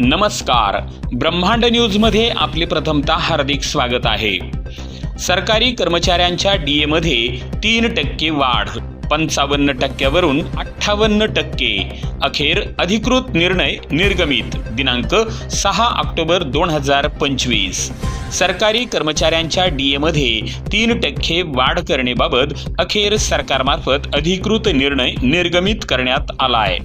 नमस्कार. ब्रह्मांड न्यूजमध्ये आपले प्रथमता हार्दिक स्वागत आहे. सरकारी कर्मचाऱ्यांच्या डी मध्ये तीन टक्के वाढ पंचावन्न टक्क्यावरून अठ्ठावन्न टक्के. अखेर अधिकृत निर्णय निर्गमित. दिनांक सहा ऑक्टोबर दोन हजार पंचवीस. सरकारी कर्मचाऱ्यांच्या डी मध्ये तीन टक्के वाढ करण्याबाबत अखेर सरकारमार्फत अधिकृत निर्णय निर्गमित करण्यात आला आहे.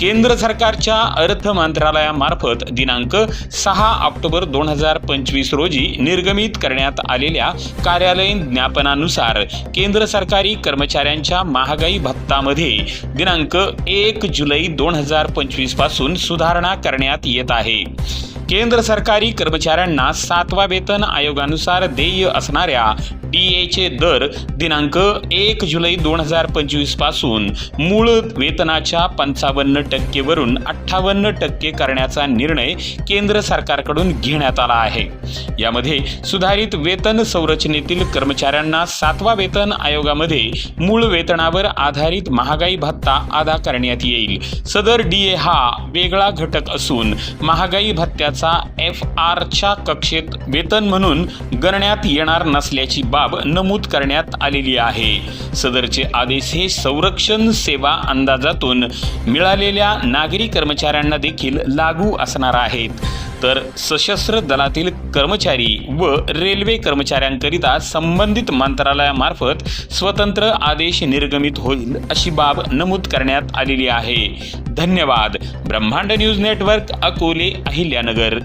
केंद्र सरकारच्या अर्थ मंत्रालयामार्फत दिनांक सहा ऑक्टोबर दोन हजार पंचवीस रोजी निर्गमित करण्यात आलेल्या कार्यालयीन ज्ञापनानुसार केंद्र सरकारी कर्मचाऱ्यांच्या महागाई भत्तामध्ये दिनांक एक जुलै दोन हजार पंचवीसपासून सुधारणा करण्यात येत आहे. केंद्र सरकारी कर्मचाऱ्यांना सातवा वेतन आयोगानुसार देय असणाऱ्या डी एचे दर दिनांक एक जुलै दोन हजार पंचवीसपासून मूळ वेतनाच्या पंचावन्न टक्केवरून अठ्ठावन्न टक्के करण्याचा निर्णय केंद्र सरकारकडून घेण्यात आला आहे. यामध्ये सुधारित वेतन संरचनेतील कर्मचाऱ्यांना सातवा वेतन आयोगामध्ये मूळ वेतनावर आधारित महागाई भत्ता अदा करण्यात येईल. सदर डी ए हा वेगळा घटक असून महागाई भत्त्याचा एफ आरच्या कक्षेत वेतन वेतन म्हणून गणण्यात येणार नसल्याची बाब नमूद करण्यात आलेली आहे. सदरचे आदेश हे संरक्षण सेवा अंदाजातून मिळालेल्या नागरी कर्मचाऱ्यांना देखील लागू असणार आहेत. तर सशस्त्र दलातील कर्मचारी व रेल्वे कर्मचाऱ्यांकरिता संबंधित मंत्रालयामार्फत स्वतंत्र आदेश निर्गमित होईल अशी बाब नमूद करण्यात आलेली आहे. धन्यवाद. ब्रह्मांड न्यूज नेटवर्क अकोले अहिल्यानगर.